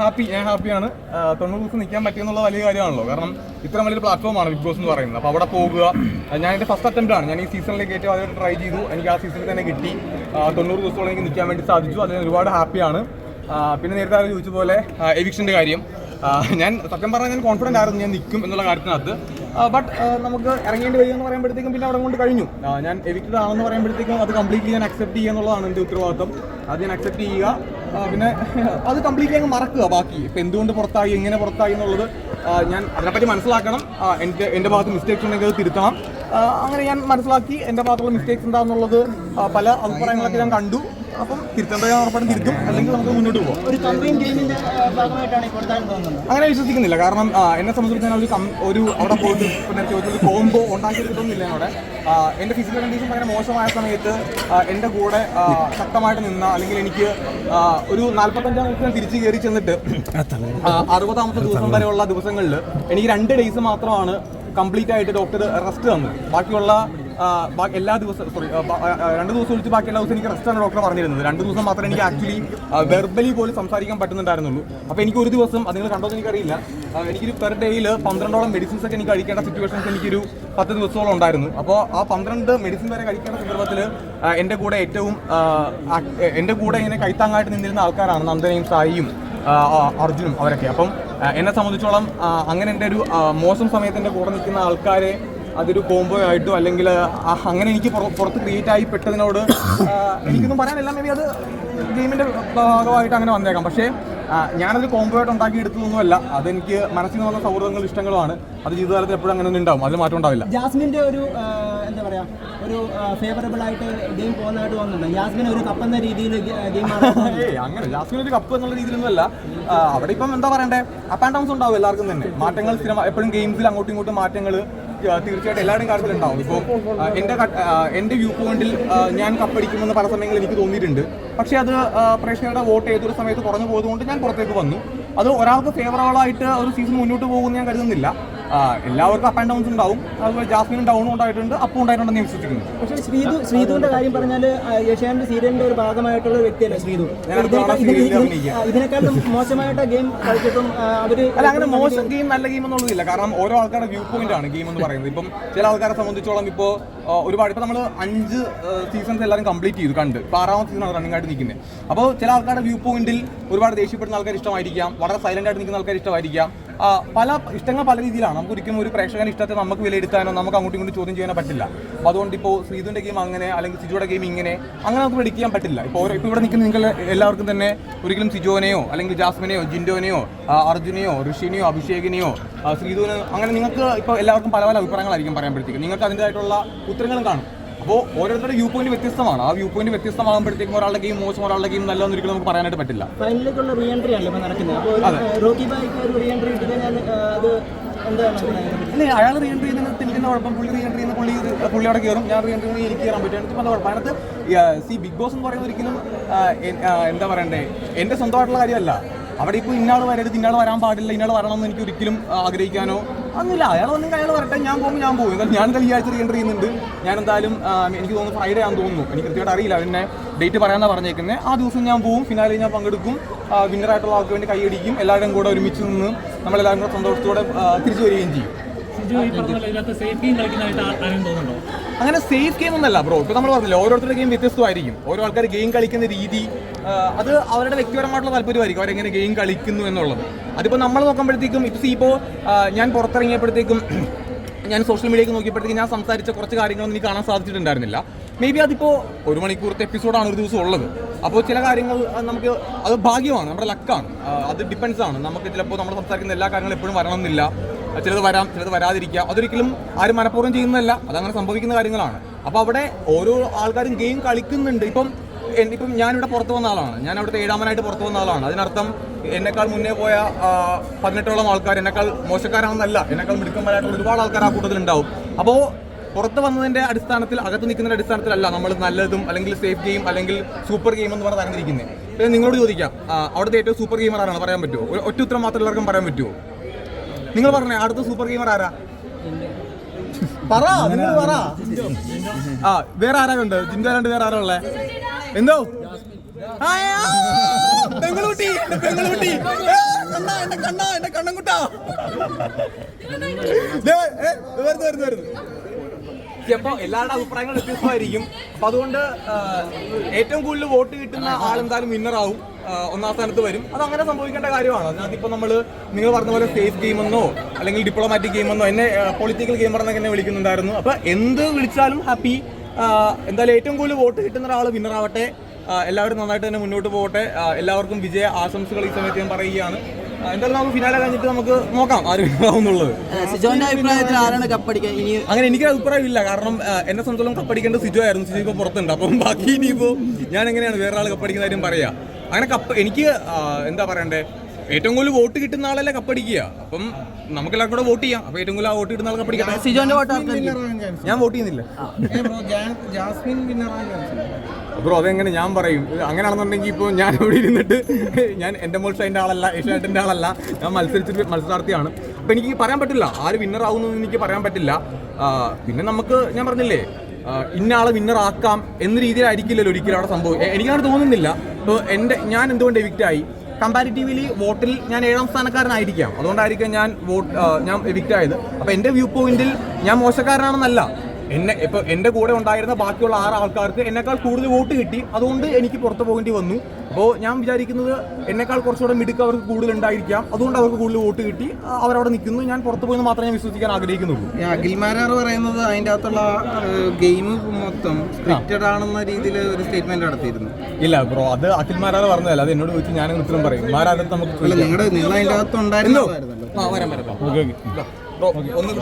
Happy ഞാൻ ഹാപ്പിയാണ്. തൊണ്ണൂറ് ദിവസം നിൽക്കാൻ പറ്റിയെന്നുള്ള വലിയ കാര്യമാണല്ലോ. കാരണം ഇത്ര വലിയൊരു പ്ലാറ്റ്ഫോമാണ് ബിഗ് ബോസ് എന്ന് പറയുന്നത്. അപ്പോൾ അവിടെ പോകുക. ഞാൻ എന്റെ ഫസ്റ്റ് അറ്റംപ്റ്റ് ആണ്. ഞാൻ ഈ സീസണിലേക്ക് ഏറ്റവും ആദ്യമായിട്ട് ട്രൈ ചെയ്തു. എനിക്ക് ആ സീസണിൽ തന്നെ കിട്ടി. തൊണ്ണൂറ് ദിവസത്തോളം എനിക്ക് നിൽക്കാൻ വേണ്ടി സാധിച്ചു. അതിന് ഒരുപാട് ഹാപ്പിയാണ്. പിന്നെ നേരത്തെ ചോദിച്ച പോലെ എവിക്ഷന്റെ കാര്യം. ഞാൻ സത്യം പറഞ്ഞാൽ ഞാൻ കോൺഫിഡന്റ് ആയിരുന്നു. ഞാൻ നിൽക്കും എന്നുള്ള കാര്യത്തിനകത്ത്. ബട്ട് നമുക്ക് ഇറങ്ങേണ്ടി വരിക എന്ന് പറയുമ്പോഴത്തേക്കും പിന്നെ അവിടെ കൊണ്ട് കഴിഞ്ഞു. ഞാൻ എവിക്റ്റഡ് ആണെന്ന് പറയുമ്പോഴത്തേക്കും അത് കംപ്ലീറ്റ്ലി ഞാൻ അക്സെപ്റ്റ് ചെയ്യുക എന്നുള്ളതാണ് എന്റെ ഉത്തരവാദിത്വം അത് ഞാൻ അക്സെപ്റ്റ് ചെയ്യുക. പിന്നെ അത് കംപ്ലീറ്റ്ലി അങ്ങ് മറക്കുക ബാക്കി. ഇപ്പം എന്തുകൊണ്ട് പുറത്തായി എങ്ങനെ പുറത്തായി എന്നുള്ളത് ഞാൻ അതിനെപ്പറ്റി മനസ്സിലാക്കണം. എന്റെ എന്റെ ഭാഗത്ത് മിസ്റ്റേക്സ് ഉണ്ടെങ്കിൽ അത് തിരുത്തണം. അങ്ങനെ ഞാൻ മനസ്സിലാക്കി എന്റെ ഭാഗത്തുള്ള മിസ്റ്റേക്സ് എന്താണെന്നുള്ളത് പല അഭിപ്രായങ്ങളൊക്കെ ഞാൻ കണ്ടു. അപ്പം തിരുത്തേണ്ടത് ഉറപ്പായിട്ടും തിരുത്തും. അല്ലെങ്കിൽ നമുക്ക് മുന്നോട്ട് പോകാം ഒരു കമ്പയിൻ ഗെയിമിന്റെ ഭാഗമായിട്ടാണ് തോന്നുന്നത് അങ്ങനെ വിശ്വസിക്കുന്നില്ല. കാരണം എന്നെ സംബന്ധിച്ച് ഞാൻ ഒരു ഒരു അവിടെ പോയിട്ട് പിന്നെ ചോദിച്ചൊരു കോംബോ ഉണ്ടാക്കി കിട്ടുന്നില്ല അവിടെ. എന്റെ ഫിസിക്കൽ കണ്ടീഷൻ ഭയങ്കര മോശമായ സമയത്ത് എന്റെ എന്റെ കൂടെ ശക്തമായിട്ട് നിന്ന അല്ലെങ്കിൽ എനിക്ക് ഒരു നാല്പത്തഞ്ചാം ദിവസം തിരിച്ചു കയറി ചെന്നിട്ട് അറുപതാമത്തെ ദിവസം വരെയുള്ള ദിവസങ്ങളിൽ എനിക്ക് രണ്ട് ഡേയ്സ് മാത്രമാണ് കംപ്ലീറ്റ് ആയിട്ട് ഡോക്ടർ റെസ്റ്റ് തന്നു ബാക്കിയുള്ള എല്ലാ ദിവസവും സോറി രണ്ട് ദിവസം ഒഴിച്ച് ബാക്കിയുള്ള ദിവസം എനിക്ക് റെസ്റ്റ് ആണ് ഡോക്ടർ പറഞ്ഞിരുന്നത്. രണ്ട് ദിവസം മാത്രമേ എനിക്ക് ആക്ച്വലി വെർബലി പോലും സംസാരിക്കാൻ പറ്റുന്നുണ്ടായിരുന്നുള്ളൂ. അപ്പോൾ എനിക്ക് ഒരു ദിവസം അത് കണ്ടോ എന്ന് എനിക്കറിയില്ല. എനിക്കൊരു പെർ ഡേയിൽ പന്ത്രണ്ടോളം മെഡിസിൻസ് ഒക്കെ എനിക്ക് കഴിക്കേണ്ട സിറ്റുവേഷൻസ് എനിക്കൊരു പത്ത് ദിവസത്തോളം ഉണ്ടായിരുന്നു. അപ്പോൾ ആ പന്ത്രണ്ട് മെഡിസിൻ വരെ കഴിക്കേണ്ട സന്ദർഭത്തിൽ എന്റെ കൂടെ ഏറ്റവും എന്റെ കൂടെ ഇങ്ങനെ കൈത്താങ്ങായിട്ട് നിന്നിരുന്ന ആൾക്കാരാണ് നന്ദനയും സായിയും അർജുനും അവരൊക്കെ. അപ്പം എന്നെ സംബന്ധിച്ചോളം അങ്ങനെ എന്റെ ഒരു മോശം സമയത്ത് എന്റെ കൂടെ നിൽക്കുന്ന ആൾക്കാരെ അതൊരു കോംബോ ആയിട്ടോ അല്ലെങ്കിൽ അങ്ങനെ എനിക്ക് പുറത്ത് ക്രിയേറ്റ് ആയി പെട്ടതിനോട് എനിക്കൊന്നും പറയാനില്ല. മേ ബി അത് ഗെയിമിന്റെ ഭാഗമായിട്ട് അങ്ങനെ വന്നേക്കാം. പക്ഷേ ഞാനത് കോംബോ ആയിട്ട് ഉണ്ടാക്കി എടുത്തതൊന്നുമല്ല. അതെനിക്ക് മനസ്സിൽ നിന്ന് വന്ന സൗഹൃദങ്ങൾ ഇഷ്ടങ്ങളുമാണ്. അത് ജീവിതകാലത്ത് എപ്പോഴും അങ്ങനെ ഉണ്ടാവും. അതിൽ മാറ്റം ഉണ്ടാവില്ല. ജാസ്മിന്റെ ഒരു എന്താ പറയാ ഒരു ഫേവറബിൾ ആയിട്ട് ഗെയിം പോകുന്നതായിട്ട് തോന്നുന്നുണ്ട്? ജാസ്മിൻ ഒരു കപ്പ് എന്ന രീതിയിൽ ഗെയിം അങ്ങനെ ജാസ്മിൻ ഒരു കപ്പ് എന്നുള്ള രീതിയിലൊന്നുമല്ല. അവിടെ ഇപ്പം എന്താ പറയണ്ടേ? അപ്പ് ആൻഡ് ഡൗൺസ് ഉണ്ടാവും എല്ലാവർക്കും തന്നെ. മാറ്റങ്ങൾ സ്ഥിരം എപ്പോഴും ഗെയിംസിൽ അങ്ങോട്ടും ഇങ്ങോട്ടും മാറ്റങ്ങൾ തീർച്ചയായിട്ടും എല്ലാവരുടെയും കാര്യത്തിൽ ഉണ്ടാവും ഇപ്പോൾ എന്റെ എന്റെ വ്യൂ പോയിന്റിൽ ഞാൻ കപ്പടിക്കുമെന്ന് പല സമയങ്ങളിൽ എനിക്ക് തോന്നിയിട്ടുണ്ട്. പക്ഷേ അത് പ്രേക്ഷകരുടെ വോട്ട് ഏതൊരു സമയത്ത് കുറഞ്ഞു പോയതുകൊണ്ട് ഞാൻ പുറത്തേക്ക് വന്നു. അത് ഒരാൾക്ക് ഫേവറബിൾ ആയിട്ട് ഒരു സീസൺ മുന്നോട്ട് പോകുമെന്ന് ഞാൻ കരുതുന്നില്ല. എല്ലാവർക്കും അപ്പ് ആൻഡ് ഡൗൺസ് ഉണ്ടാവും. അതുപോലെ ജാസ്മിനും ഡൗണും ഉണ്ടായിട്ടുണ്ട് അപ്പും ഉണ്ടായിട്ടുണ്ടെന്ന് വിശ്വസിക്കുന്നു. പക്ഷേ ശ്രീതു ശ്രീതുവിന്റെ കാര്യം പറഞ്ഞാൽ ഏഷ്യാനെറ്റ് സീരിയലിന്റെ ഒരു ഭാഗമായിട്ടുള്ള ഒരു വ്യക്തിയല്ലേ ശ്രീതു? ഇതിനേക്കാൾ- മോശമായിട്ട് ഗെയിം കളിച്ചിട്ടും അവർ അല്ല അങ്ങനെ മോശം ഗെയിം നല്ല ഗെയിം എന്നുള്ളതില്ല. കാരണം ഓരോ ആൾക്കാരുടെ വ്യൂ പോയിന്റ് ആണ് ഗെയിം എന്ന് പറയുന്നത്. ഇപ്പം ചില ആൾക്കാരെ സംബന്ധിച്ചോളം ഇപ്പോൾ ഒരുപാട് ഇപ്പം നമ്മൾ അഞ്ച് സീസൺസ് എല്ലാവരും കംപ്ലീറ്റ് ചെയ്തു കണ്ട്. ഇപ്പോൾ ആറാമത്തെ സീസണാണ് റണ്ണിംഗ് ആയിട്ട് നിൽക്കുന്നത് അപ്പോൾ ചില ആൾക്കാരുടെ വ്യൂ പോയിന്റിൽ ഒരുപാട് ദേഷ്യപ്പെടുന്ന ആൾക്കാർ ഇഷ്ടമായിരിക്കാം. വളരെ സൈലന്റ് ആയിട്ട് നിൽക്കുന്ന ആൾക്കാർ ഇഷ്ടമായിരിക്കാം. പല ഇഷ്ടങ്ങൾ പല രീതിയിലാണ്. നമുക്ക് ഒരിക്കലും ഒരു പ്രേക്ഷകൻ ഇഷ്ടത്തെ നമുക്ക് വിലയിരുത്താനോ നമുക്ക് അങ്ങോട്ടും ഇങ്ങോട്ടും ചോദ്യം ചെയ്യാനോ പറ്റില്ല. അപ്പോൾ അതുകൊണ്ട് ഇപ്പോൾ ശ്രീധുവിന്റെ ഗെയിം അങ്ങനെ അല്ലെങ്കിൽ സിജുയുടെ ഗെയിം ഇങ്ങനെ അങ്ങനെ നമുക്ക് predict ചെയ്യാൻ പറ്റില്ല. ഇപ്പോൾ ഇപ്പോൾ ഇവിടെ നിൽക്കുന്ന നിങ്ങൾ എല്ലാവർക്കും തന്നെ ഒരിക്കലും സിജോനെയോ അല്ലെങ്കിൽ ജാസ്മിനെയോ ജിൻഡോനെയോ അർജുനെയോ ഋഷിനെയോ അഭിഷേകിനെയോ ശ്രീതുവിനോ അങ്ങനെ നിങ്ങൾക്ക് ഇപ്പോൾ എല്ലാവർക്കും പല പല അഭിപ്രായങ്ങളായിരിക്കും പറയാൻ നിങ്ങൾക്ക് അതിന്റെതായിട്ടുള്ള ഉത്തരങ്ങളും കാണും. അപ്പോൾ ഓരോരുത്തരുടെ വ്യൂ പോയിന്റ് വ്യത്യസ്തമാണ്. ആ വ്യൂ പോയിന്റ് വ്യത്യസ്തമാകുമ്പോഴത്തേക്കും ഒരാളുടെ ഗെയിം മോശം ഒരാളുടെ ഗെയിം നല്ലതെന്ന് ഒരിക്കലും നമുക്ക് പറയാനായിട്ട് പറ്റില്ല. ഫൈനലിലേക്കുള്ള റീ എൻട്രി ആണല്ലോ നടക്കുന്നത്? അപ്പോൾ റോക്കി ബായിക്ക് ഒരു റീ എൻട്രി ഇട്ട് കഴിഞ്ഞാൽ ആ, അത് എന്താണ് അതിനെപ്പറ്റി? ഇല്ല അയാൾ റീ എൻട്രി ചെയ്യുന്ന തിരിക്കുന്ന കുഴപ്പം പുള്ളി റീ എൻട്രി ചെയ്യുന്ന പുള്ളി പുള്ളി അവിടെ കയറും ഞാൻ റീ എൻട്രി ചെയ്യുന്ന എനിക്ക് കയറാൻ പറ്റും. എനിക്ക് കുഴപ്പം. അതിനകത്ത് സി ബിഗ് ബോസ് എന്ന് പറയുന്നത് ഒരിക്കലും എന്താ പറയണ്ടേ? എന്റെ സ്വന്തമായിട്ടുള്ള കാര്യമല്ല. അവിടെ ഇപ്പോൾ ഇന്നാൾ വരരുത് ഇന്നാൾ വരാൻ പാടില്ല ഇന്നാൾ വരണമെന്ന് എനിക്ക് ഒരിക്കലും ആഗ്രഹിക്കാനോ അന്നില്ല അയാൾ വന്നെങ്കിൽ അയാൾ വരട്ടെ ഞാൻ പോകുമ്പോൾ ഞാൻ പോകും. എന്നാൽ ഞാൻ എന്തായാലും ഈ ആഴ്ച എൻട്രി ചെയ്യുന്നുണ്ട്. ഞാൻ എന്തായാലും എനിക്ക് തോന്നുന്നു ഫ്രൈഡേ ആണെന്ന് തോന്നുന്നു. എനിക്ക് കൃത്യമായിട്ട് അറിയില്ല. പിന്നെ ഡേറ്റ് പറയാനാണ് പറഞ്ഞേക്കുന്നത് ആ ദിവസം ഞാൻ പോകും ഫിനാലെ ഞാൻ പങ്കെടുക്കും. വിന്നറായിട്ടുള്ള ആൾക്ക് വേണ്ടി കൈയടിക്കും. എല്ലാവരും കൂടെ ഒരുമിച്ച് നിന്ന് നമ്മളെല്ലാവരും കൂടെ സന്തോഷത്തോടെ തിരിച്ചു വരികയും ചെയ്യും. അങ്ങനെ സേഫ് ഗെയിം ഒന്നല്ല ബ്രോ ഇപ്പോൾ നമ്മൾ പറഞ്ഞില്ല ഓരോരുത്തരുടെ ഗെയിം വ്യത്യസ്തമായിരിക്കും. ഓരോ ആൾക്കാർ ഗെയിം കളിക്കുന്ന രീതി അത് അവരുടെ വ്യക്തിപരമായിട്ടുള്ള താല്പര്യമായിരിക്കും. അവരെങ്ങനെ ഗെയിം കളിക്കുന്നു എന്നുള്ളത്. അതിപ്പോൾ നമ്മൾ നോക്കുമ്പോഴത്തേക്കും ഇപ്പോൾ ഇപ്പോൾ ഞാൻ പുറത്തിറങ്ങിയപ്പോഴത്തേക്കും ഞാൻ സോഷ്യൽ മീഡിയയ്ക്ക് നോക്കിയപ്പോഴത്തേക്ക് ഞാൻ സംസാരിച്ച കുറച്ച് കാര്യങ്ങളൊന്നും എനിക്ക് കാണാൻ സാധിച്ചിട്ടുണ്ടായിരുന്നില്ല. മേ ബി അതിപ്പോൾ ഒരു മണിക്കൂറത്തെ എപ്പിസോഡാണ് ഒരു ദിവസം ഉള്ളത്. അപ്പോൾ ചില കാര്യങ്ങൾ നമുക്ക് അത് ഭാഗ്യമാണ് നമ്മുടെ ലക്കാണ് അത് ഡിപ്പെൻസ് ആണ്. നമുക്ക് ചിലപ്പോൾ നമ്മൾ സംസാരിക്കുന്ന എല്ലാ കാര്യങ്ങളും എപ്പോഴും വരണമെന്നില്ല. ചിലത് വരാം ചിലത് വരാതിരിക്കാം. അതൊരിക്കലും ആരും മനഃപൂർവം ചെയ്യുന്നതല്ല. അതങ്ങനെ സംഭവിക്കുന്ന കാര്യങ്ങളാണ്. അപ്പോൾ അവിടെ ഓരോ ആൾക്കാരും ഗെയിം കളിക്കുന്നുണ്ട്. ഇപ്പം എനിക്കിപ്പം ഞാനിവിടെ പുറത്തു വന്ന ആളാണ്. ഞാൻ അവിടുത്തെ ഏഴാമനായിട്ട് പുറത്തു വന്ന ആളാണ്. അതിനർത്ഥം എന്നെക്കാൾ മുന്നേ പോയ പതിനെട്ടോളം ആൾക്കാർ എന്നെക്കാൾ മോശക്കാരാണെന്നല്ല. എന്നെക്കാൾ മിടുക്കന്മാരായിട്ടുള്ള ഒരുപാട് ആൾക്കാർ ആ കൂട്ടത്തിലുണ്ടാവും. അപ്പോൾ പുറത്ത് വന്നതിന്റെ അടിസ്ഥാനത്തിൽ അകത്ത് നിൽക്കുന്നതിന്റെ അടിസ്ഥാനത്തിലല്ല നമ്മൾ നല്ലതും അല്ലെങ്കിൽ സേഫ് ഗെയിം അല്ലെങ്കിൽ സൂപ്പർ ഗെയിം എന്ന് പറഞ്ഞ് തരംതിരിക്കുന്നത് പിന്നെ നിങ്ങളോട് ചോദിക്കാം. അവിടുത്തെ ഏറ്റവും സൂപ്പർ ഗെയിമർ ആരാണ് പറയാൻ പറ്റുമോ? ഒറ്റ ഉത്തരം മാത്രം എല്ലാവർക്കും പറയാൻ പറ്റുമോ? നിങ്ങൾ പറഞ്ഞേ അടുത്ത സൂപ്പർ ഗെയിമർ ആരാ? പറ നിങ്ങൾ പറ. ആ വേറെ ആരാണ്ട് ജിൻഡോ വേറെ ആരാ ഉള്ളേ? എന്തോ! പെങ്ങളുട്ടി പെങ്ങളുട്ടി കണ്ണാ എന്റെ എല്ലാവരുടെ അഭിപ്രായങ്ങൾ വ്യത്യസ്തമായിരിക്കും. അപ്പൊ അതുകൊണ്ട് ഏറ്റവും കൂടുതൽ വോട്ട് കിട്ടുന്ന ആളെന്തായാലും ആ, ഒന്നാം സ്ഥാനത്ത് വരും. അത് അങ്ങനെ സംഭവിക്കേണ്ട കാര്യമാണ്? അതിനകത്ത് ഇപ്പോൾ നമ്മൾ നിങ്ങൾ പറഞ്ഞ പോലെ സേഫ് ഗെയിമെന്നോ അല്ലെങ്കിൽ ഡിപ്ലോമാറ്റിക് ഗെയിമെന്നോ എന്നെ പൊളിറ്റിക്കൽ ഗെയിമർ എന്നൊക്കെ എന്നെ വിളിക്കുന്നുണ്ടായിരുന്നു. അപ്പോൾ എന്ത് വിളിച്ചാലും ഹാപ്പി എന്തായാലും ഏറ്റവും കൂടുതൽ വോട്ട് കിട്ടുന്ന ഒരാൾ വിന്നർ ആവട്ടെ. എല്ലാവരും നന്നായിട്ട് തന്നെ മുന്നോട്ട് പോകട്ടെ. എല്ലാവർക്കും വിജയ ആശംസകൾ ഈ സമയത്ത് ഞാൻ പറയുകയാണ്. എന്തായാലും നമുക്ക് ഫിനാലെ കഴിഞ്ഞിട്ട് നമുക്ക് നോക്കാം ആര് വിന്നറാവുന്നുള്ളത് സിജോന്റെ അഭിപ്രായത്തിൽ ആരാണ് കപ്പടിക്കാൻ ഇനി അങ്ങനെ എനിക്ക് അഭിപ്രായം ഇല്ല. കാരണം എന്നെ സംബന്ധിച്ചോളം കപ്പടിക്കേണ്ടത് സിജോ ആയിരുന്നു. സിജോ ഇപ്പോൾ പുറത്തുണ്ട്. അപ്പം ബാക്കി ഇനിയിപ്പോ ഞാൻ എങ്ങനെയാണ് വേറെ ആൾ കപ്പടിക്കുന്ന കാര്യം പറയാ. അങ്ങനെ കപ്പ് എനിക്ക് എന്താ പറയണ്ടേ? ഏറ്റവും കൂടുതൽ വോട്ട് കിട്ടുന്ന ആളല്ലേ കപ്പടിക്കുക അപ്പം നമുക്ക് എല്ലാവർക്കും കൂടെ വോട്ട് ചെയ്യാം. അപ്പൊ ഏറ്റവും കൂടുതൽ ആ വോട്ട് കിട്ടുന്ന ആൾ കപ്പടിക്കട്ടെ സിജോന്റെ വോട്ട് ഞാൻ വോട്ട് ചെയ്യുന്നില്ല. ജാസ്മിൻ ബ്രോ അതെങ്ങനെ ഞാൻ പറയും? അങ്ങനെയാണെന്നുണ്ടെങ്കിൽ ഇപ്പോൾ ഞാൻ ഇവിടെ ഇരുന്നിട്ട് ഞാൻ എന്റെ മോൾ ഷൈന്റെ ആളല്ല ഏഷ്യാനെറ്റിന്റെ ആളല്ല. ഞാൻ മത്സരിച്ചിട്ട് മത്സരാർത്ഥിയാണ്. അപ്പോൾ എനിക്ക് പറയാൻ പറ്റില്ല. ആര് വിന്നർ ആവുന്നു എനിക്ക് പറയാൻ പറ്റില്ല. പിന്നെ നമുക്ക് ഞാൻ പറഞ്ഞില്ലേ ഇന്ന ആളെ വിന്നർ ആക്കാം എന്ന രീതിയിലായിരിക്കില്ലല്ലോ ഒരിക്കലും അവിടെ സംഭവം. എനിക്കങ്ങനെ തോന്നുന്നില്ല. ഇപ്പോൾ എന്റെ ഞാൻ എന്തുകൊണ്ട് എവിക്റ്റ് ആയി? കമ്പാരിറ്റീവ്ലി വോട്ടിൽ ഞാൻ ഏഴാം സ്ഥാനക്കാരനായിരിക്കാം. അതുകൊണ്ടായിരിക്കാം ഞാൻ വോട്ട് ഞാൻ എവിക്റ്റ് ആയത്. അപ്പോൾ എന്റെ വ്യൂ പോയിന്റിൽ ഞാൻ മോശക്കാരനാണെന്നല്ല. എന്നെ ഇപ്പൊ എന്റെ കൂടെ ഉണ്ടായിരുന്ന ബാക്കിയുള്ള ആറ് ആൾക്കാർക്ക് എന്നെക്കാൾ കൂടുതൽ വോട്ട് കിട്ടി. അതുകൊണ്ട് എനിക്ക് പുറത്തു പോകേണ്ടി വന്നു. അപ്പോൾ ഞാൻ വിചാരിക്കുന്നത് എന്നെക്കാൾ കുറച്ചുകൂടെ മിടുക്ക് അവർക്ക് കൂടുതൽ ഉണ്ടായിരിക്കാം. അതുകൊണ്ട് അവർക്ക് കൂടുതൽ വോട്ട് കിട്ടി. അവരവിടെ നിൽക്കുന്നു. ഞാൻ പുറത്തു പോയെന്ന് മാത്രമേ ഞാൻ വിശ്വസിക്കാൻ ആഗ്രഹിക്കുന്നുള്ളൂ. അഖിൽമാരാർ പറയുന്നത് അതിന്റെ അകത്തുള്ള ഗെയിം മൊത്തം സ്ക്രിപ്റ്റഡ് ആണെന്ന രീതിയിൽ ഒരു സ്റ്റേറ്റ്മെന്റ് നടത്തിയിരുന്നു. ഇല്ല ബ്രോ അത് അഖിൽ മാരാറ് പറഞ്ഞതല്ല. അത് എന്നോട് ചോദിച്ചു. ഞാൻ ഉത്തരം പറയും. മാരാരത്ത് നമുക്ക് നിങ്ങളുടെ നിങ്ങൾ അതിന്റെ അകത്ത് ഉണ്ടായിരുന്നതായിരുന്നല്ലോ ആ വരാം വരാം ബ്രോ ഒന്ന്